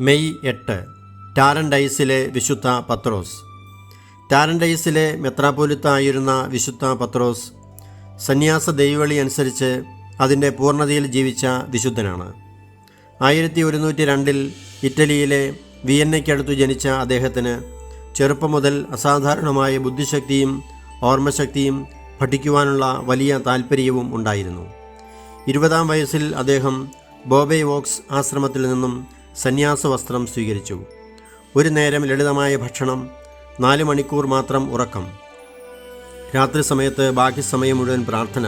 May എട്ട് ടാരൻഡൈസിലെ വിശുദ്ധ പത്രോസ്. ടാരൻഡൈസിലെ മെത്രാപോലിത്തായിരുന്ന വിശുദ്ധ പത്രോസ് സന്യാസ ദൈവളി അനുസരിച്ച് അതിന്റെ പൂർണതയിൽ ജീവിച്ച വിശുദ്ധനാണ്. ആയിരത്തി ഒരുന്നൂറ്റി രണ്ടിൽ ഇറ്റലിയിലെ വിയന്നയ്ക്കടുത്ത് ജനിച്ച അദ്ദേഹത്തിന് ചെറുപ്പം മുതൽ അസാധാരണമായ ബുദ്ധിശക്തിയും ഓർമ്മശക്തിയും പഠിക്കുവാനുള്ള വലിയ താൽപ്പര്യവും ഉണ്ടായിരുന്നു. ഇരുപതാം വയസ്സിൽ അദ്ദേഹം ബോബെ വോക്സ് ആശ്രമത്തിൽ നിന്നും സന്യാസ വസ്ത്രം സ്വീകരിച്ചു. ഒരു നേരം ലളിതമായ ഭക്ഷണം നാല് മണിക്കൂർ മാത്രം ഉറക്കം. രാത്രി സമയത്ത് ബാക്കി സമയം മുഴുവൻ പ്രാർത്ഥന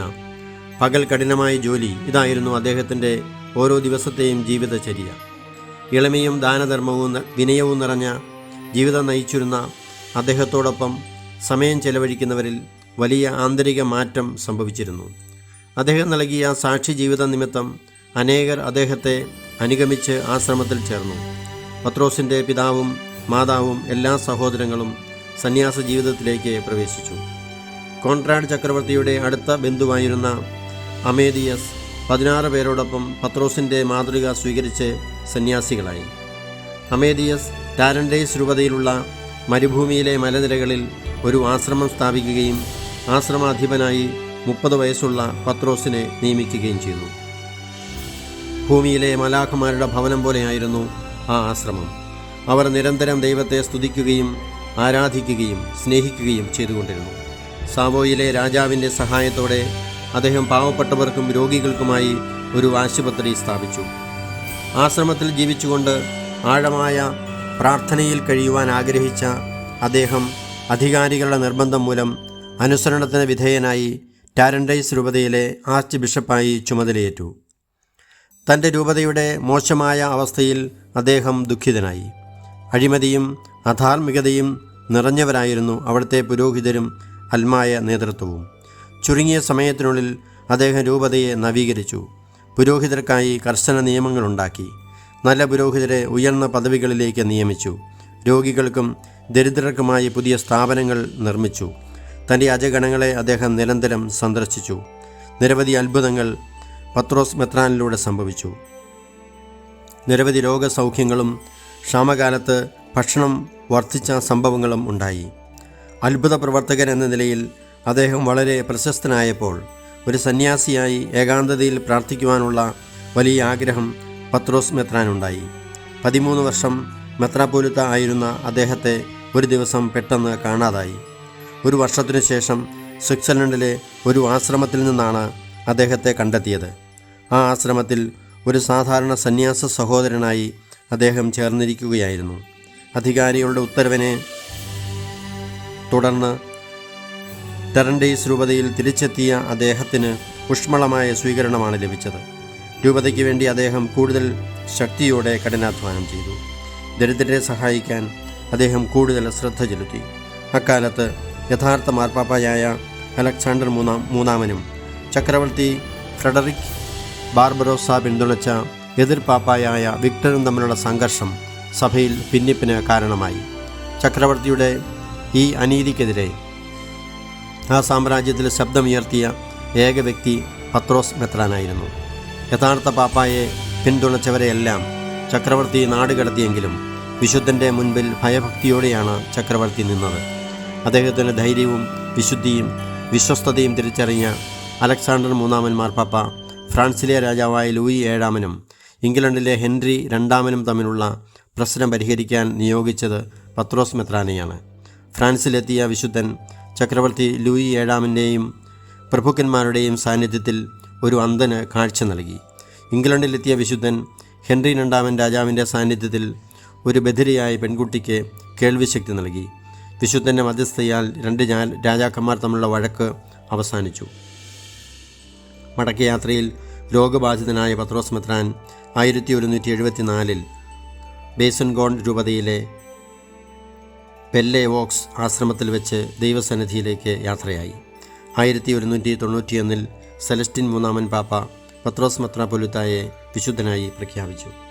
പകൽ കഠിനമായ ജോലി ഇതായിരുന്നു അദ്ദേഹത്തിന്റെ ഓരോ ദിവസത്തെയും ജീവിതചര്യ. ഇളമയും ദാനധർമ്മവും വിനയവും നിറഞ്ഞ ജീവിതം നയിച്ചിരുന്ന അദ്ദേഹത്തോടൊപ്പം സമയം ചെലവഴിക്കുന്നവരിൽ വലിയ ആന്തരിക മാറ്റം സംഭവിച്ചിരുന്നു. അദ്ദേഹം നൽകിയ സാക്ഷി ജീവിത നിമിത്തം അനേകർ അദ്ദേഹത്തെ അനുഗമിച്ച് ആശ്രമത്തിൽ ചേർന്നു. പത്രോസിന്റെ പിതാവും മാതാവും എല്ലാ സഹോദരങ്ങളും സന്യാസ ജീവിതത്തിലേക്ക് പ്രവേശിച്ചു. കോൺട്രാഡ് ചക്രവർത്തിയുടെ അടുത്ത ബന്ധുവായിരുന്ന അമേദിയസ് പതിനാറ് പേരോടൊപ്പം പത്രോസിന്റെ മാതൃക സ്വീകരിച്ച് സന്യാസികളായി. അമേദിയസ് ടാരൻഡേസ് രൂപതയിലുള്ള മരുഭൂമിയിലെ മലനിരകളിൽ ഒരു ആശ്രമം സ്ഥാപിക്കുകയും ആശ്രമാധിപനായി മുപ്പത് വയസ്സുള്ള പത്രോസിനെ നിയമിക്കുകയും ചെയ്തു. ഭൂമിയിലെ മലാഖമാരുടെ ഭവനം പോലെയായിരുന്നു ആ ആശ്രമം. അവർ നിരന്തരം ദൈവത്തെ സ്തുതിക്കുകയും ആരാധിക്കുകയും സ്നേഹിക്കുകയും ചെയ്തുകൊണ്ടിരുന്നു. സാവോയിലെ രാജാവിന്റെ സഹായത്തോടെ അദ്ദേഹം പാവപ്പെട്ടവർക്കും രോഗികൾക്കുമായി ഒരു ആശുപത്രി സ്ഥാപിച്ചു. ആശ്രമത്തിൽ ജീവിച്ചുകൊണ്ട് ആഴമായ പ്രാർത്ഥനയിൽ കഴിയുവാൻ ആഗ്രഹിച്ച അദ്ദേഹം അധികാരികളുടെ നിർബന്ധം മൂലം അനുസരണത്തിന് വിധേയനായി ടാരൻഡൈസ് രൂപതയിലെ ആർച്ച് ബിഷപ്പായി ചുമതലയേറ്റു. തന്റെ രൂപതയുടെ മോശമായ അവസ്ഥയിൽ അദ്ദേഹം ദുഃഖിതനായി. അഴിമതിയും അധാർമികതയും നിറഞ്ഞവരായിരുന്നു അവിടുത്തെ പുരോഹിതരും അൽമായ നേതൃത്വവും. ചുരുങ്ങിയ സമയത്തിനുള്ളിൽ അദ്ദേഹം രൂപതയെ നവീകരിച്ചു. പുരോഹിതർക്കായി കർശന നിയമങ്ങളുണ്ടാക്കി. നല്ല പുരോഹിതരെ ഉയർന്ന പദവികളിലേക്ക് നിയമിച്ചു. രോഗികൾക്കും ദരിദ്രർക്കുമായി പുതിയ സ്ഥാപനങ്ങൾ നിർമ്മിച്ചു. തന്റെ അജഗണങ്ങളെ അദ്ദേഹം നിരന്തരം സന്ദർശിച്ചു. നിരവധി അത്ഭുതങ്ങൾ പത്രോസ് മെത്രാനിലൂടെ സംഭവിച്ചു. നിരവധി രോഗസൗഖ്യങ്ങളും ക്ഷാമകാലത്ത് ഭക്ഷണം വർദ്ധിച്ച സംഭവങ്ങളും ഉണ്ടായി. അത്ഭുത പ്രവർത്തകൻ എന്ന നിലയിൽ അദ്ദേഹം വളരെ പ്രശസ്തനായപ്പോൾ ഒരു സന്യാസിയായി ഏകാന്തതയിൽ പ്രാർത്ഥിക്കുവാനുള്ള വലിയ ആഗ്രഹം പത്രോസ് മെത്രാനുണ്ടായി. പതിമൂന്ന് വർഷം മെത്രാപോലിത്ത ആയിരുന്ന അദ്ദേഹത്തെ ഒരു ദിവസം പെട്ടെന്ന് കാണാതായി. ഒരു വർഷത്തിനു ശേഷം സ്വിറ്റ്സർലൻഡിലെ ഒരു ആശ്രമത്തിൽ നിന്നാണ് അദ്ദേഹത്തെ കണ്ടെത്തിയത്. ആ ആശ്രമത്തിൽ ഒരു സാധാരണ സന്യാസ സഹോദരനായി അദ്ദേഹം ചേർന്നിരിക്കുകയായിരുന്നു. അധികാരികളുടെ ഉത്തരവിനെ തുടർന്ന് ടെറൻഡേസ് രൂപതയിൽ തിരിച്ചെത്തിയ അദ്ദേഹത്തിന് ഊഷ്മളമായ സ്വീകരണമാണ് ലഭിച്ചത്. രൂപതയ്ക്ക് വേണ്ടി അദ്ദേഹം കൂടുതൽ ശക്തിയോടെ കഠിനാധ്വാനം ചെയ്തു. ദരിദ്രരെ സഹായിക്കാൻ അദ്ദേഹം കൂടുതൽ ശ്രദ്ധ ചെലുത്തി. അക്കാലത്ത് യഥാർത്ഥ മാർപ്പാപ്പയായ അലക്സാണ്ടർ മൂന്നാം മൂന്നാമനും ചക്രവർത്തി ഫ്രെഡറിക് ബാർബറോസ പിന്തുണച്ച എതിർ പാപ്പായായ വിക്ടറും തമ്മിലുള്ള സംഘർഷം സഭയിൽ ഭിന്നിപ്പിന് കാരണമായി. ചക്രവർത്തിയുടെ ഈ അനീതിക്കെതിരെ ആ സാമ്രാജ്യത്തിൽ ശബ്ദമുയർത്തിയ ഏക വ്യക്തി പത്രോസ് മെത്രാനായിരുന്നു. യഥാർത്ഥ പാപ്പായെ പിന്തുണച്ചവരെയെല്ലാം ചക്രവർത്തി നാടുകടത്തിയെങ്കിലും വിശുദ്ധന്റെ മുൻപിൽ ഭയഭക്തിയോടെയാണ് ചക്രവർത്തി നിന്നത്. അദ്ദേഹത്തിന്റെ ധൈര്യവും വിശുദ്ധിയും വിശ്വസ്തതയും തിരിച്ചറിഞ്ഞ അലക്സാണ്ടർ മൂന്നാമൻ മാർപ്പാപ്പ ഫ്രാൻസിലെ രാജാവായ ലൂയി ഏഴാമനും ഇംഗ്ലണ്ടിലെ ഹെൻറി രണ്ടാമനും തമ്മിലുള്ള പ്രശ്നം പരിഹരിക്കാൻ നിയോഗിച്ചത് പത്രോസ് മെത്രാനെയാണ്. ഫ്രാൻസിലെത്തിയ വിശുദ്ധൻ ചക്രവർത്തി ലൂയി ഏഴാമന്റെയും പ്രഭുക്കന്മാരുടെയും സാന്നിധ്യത്തിൽ ഒരു അന്ധന് കാഴ്ച നൽകി. ഇംഗ്ലണ്ടിലെത്തിയ വിശുദ്ധൻ ഹെൻറി രണ്ടാമൻ രാജാവിന്റെ സാന്നിധ്യത്തിൽ ഒരു ബധിരയായ പെൺകുട്ടിക്ക് കേൾവിശക്തി നൽകി. വിശുദ്ധന്റെ മധ്യസ്ഥയാൽ രണ്ട് രാജാക്കന്മാർ തമ്മിലുള്ള വഴക്ക് അവസാനിച്ചു. മടക്കയാത്രയിൽ രോഗബാധിതനായ പത്രോസ് മെത്രാൻ ആയിരത്തി ഒരുന്നൂറ്റി എഴുപത്തിനാലിൽ ബേസൻഗോൺ രൂപതയിലെ പെല്ലെ വോക്സ് ആശ്രമത്തിൽ വെച്ച് ദൈവസന്നിധിയിലേക്ക് യാത്രയായി. ആയിരത്തി ഒരുന്നൂറ്റി തൊണ്ണൂറ്റിയൊന്നിൽ സെലസ്റ്റിൻ മൂന്നാമൻ പാപ്പ പത്രോസ് മെത്രാപൊലുത്തായെ വിശുദ്ധനായി പ്രഖ്യാപിച്ചു.